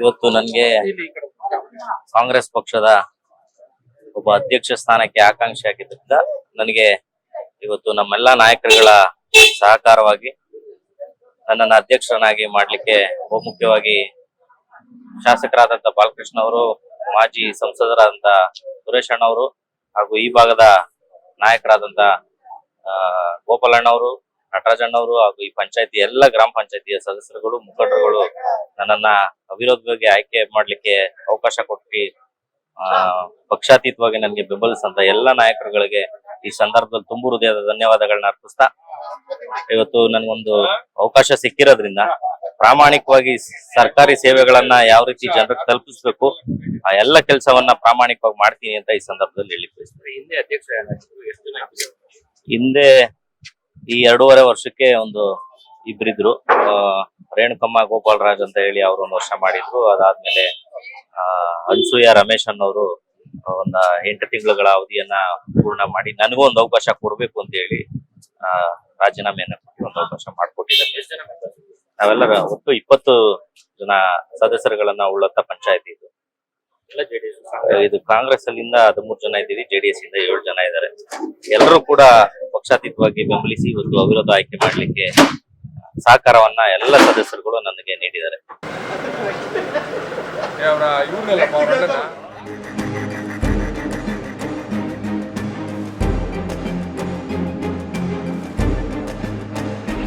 ಇವತ್ತು ನನಗೆ ಕಾಂಗ್ರೆಸ್ ಪಕ್ಷದ ಒಬ್ಬ ಅಧ್ಯಕ್ಷ ಸ್ಥಾನಕ್ಕೆ ಆಕಾಂಕ್ಷಿ ಆಗಿದ್ದರಿಂದ ನನಗೆ ಇವತ್ತು ನಮ್ಮೆಲ್ಲ ನಾಯಕರುಗಳ ಸಹಕಾರವಾಗಿ ನನ್ನನ್ನು ಅಧ್ಯಕ್ಷರನ್ನಾಗಿ ಮಾಡಲಿಕ್ಕೆ ಬಹುಮುಖ್ಯವಾಗಿ ಶಾಸಕರಾದಂತ ಬಾಲಕೃಷ್ಣ ಅವರು, ಮಾಜಿ ಸಂಸದರಾದಂತ ಸುರೇಶ್ ಅಣ್ಣ ಅವರು ಹಾಗೂ ಈ ಭಾಗದ ನಾಯಕರಾದಂತ ಗೋಪಾಲಣ್ಣವರು ಗೋಪಾಲಣ್ಣ ಅವರು ನಟರಾಜಣ್ಣ ಅವರು ಹಾಗೂ ಈ ಪಂಚಾಯತಿ ಎಲ್ಲ ಗ್ರಾಮ ಪಂಚಾಯತಿಯ ಸದಸ್ಯರುಗಳು, ಮುಖಂಡರುಗಳು ನನ್ನನ್ನ ಅವಿರೋಧವಾಗಿ ಆಯ್ಕೆ ಮಾಡ್ಲಿಕ್ಕೆ ಅವಕಾಶ ಕೊಟ್ಟು ಪಕ್ಷಾತೀತವಾಗಿ ನನಗೆ ಬೆಂಬಲಿಸಿದಂತ ಎಲ್ಲ ನಾಯಕರುಗಳಿಗೆ ಈ ಸಂದರ್ಭದಲ್ಲಿ ತುಂಬು ಹೃದಯದ ಧನ್ಯವಾದಗಳನ್ನ ಅರ್ಪಿಸ್ತಾ, ಇವತ್ತು ನನಗೊಂದು ಅವಕಾಶ ಸಿಕ್ಕಿರೋದ್ರಿಂದ ಪ್ರಾಮಾಣಿಕವಾಗಿ ಸರ್ಕಾರಿ ಸೇವೆಗಳನ್ನ ಯಾವ ರೀತಿ ಜನರಿಗೆ ತಲುಪಿಸ್ಬೇಕು ಆ ಎಲ್ಲ ಕೆಲಸವನ್ನ ಪ್ರಾಮಾಣಿಕವಾಗಿ ಮಾಡ್ತೀನಿ ಅಂತ ಈ ಸಂದರ್ಭದಲ್ಲಿ ಹೇಳಿ ಹಿಂದೆ ಅಧ್ಯಕ್ಷ ಹಿಂದೆ ಈ ಎರಡೂವರೆ ವರ್ಷಕ್ಕೆ ಒಂದು ಇಬ್ರಿದ್ರು ಆ, ರೇಣುಕಮ್ಮ ಗೋಪಾಲರಾಜ್ ಅಂತ ಹೇಳಿ ಅವರು ಒಂದು ವರ್ಷ ಮಾಡಿದ್ರು. ಅದಾದ್ಮೇಲೆ ಆ ಅನ್ಸೂಯ ರಮೇಶ್ ಅನ್ನೋರು ಒಂದ ಎಂಟು ತಿಂಗಳುಗಳ ಅವಧಿಯನ್ನ ಪೂರ್ಣ ಮಾಡಿ ನನಗೂ ಒಂದು ಅವಕಾಶ ಕೊಡ್ಬೇಕು ಅಂತ ಹೇಳಿ ಆ ರಾಜೀನಾಮೆಯನ್ನ ಒಂದು ಅವಕಾಶ ಮಾಡಿಕೊಟ್ಟಿದ್ದಾರೆ. ನಾವೆಲ್ಲರ ಒಟ್ಟು ಇಪ್ಪತ್ತು ಜನ ಸದಸ್ಯರುಗಳನ್ನ ಉಳ್ಳಂತ ಪಂಚಾಯತಿ ಇದು. ಎಲ್ಲ ಜೆಡಿಎಸ್ ಇದು ಕಾಂಗ್ರೆಸ್ ಅಲ್ಲಿಂದ ಹದಿಮೂರು ಜನ ಇದ್ದೀವಿ ಜೆಡಿಎಸ್ ಇಂದ ಏಳು ಜನ ಇದ್ದಾರೆ. ಎಲ್ಲರೂ ಕೂಡ ಪಕ್ಷಾತೀತವಾಗಿ ಬೆಂಬಲಿಸಿ ಒಂದು ಅವಿರೋಧ ಆಯ್ಕೆ ಮಾಡಲಿಕ್ಕೆ ಸಹಕಾರವನ್ನ ಎಲ್ಲ ಸದಸ್ಯರುಗಳು ನನಗೆ ನೀಡಿದ್ದಾರೆ.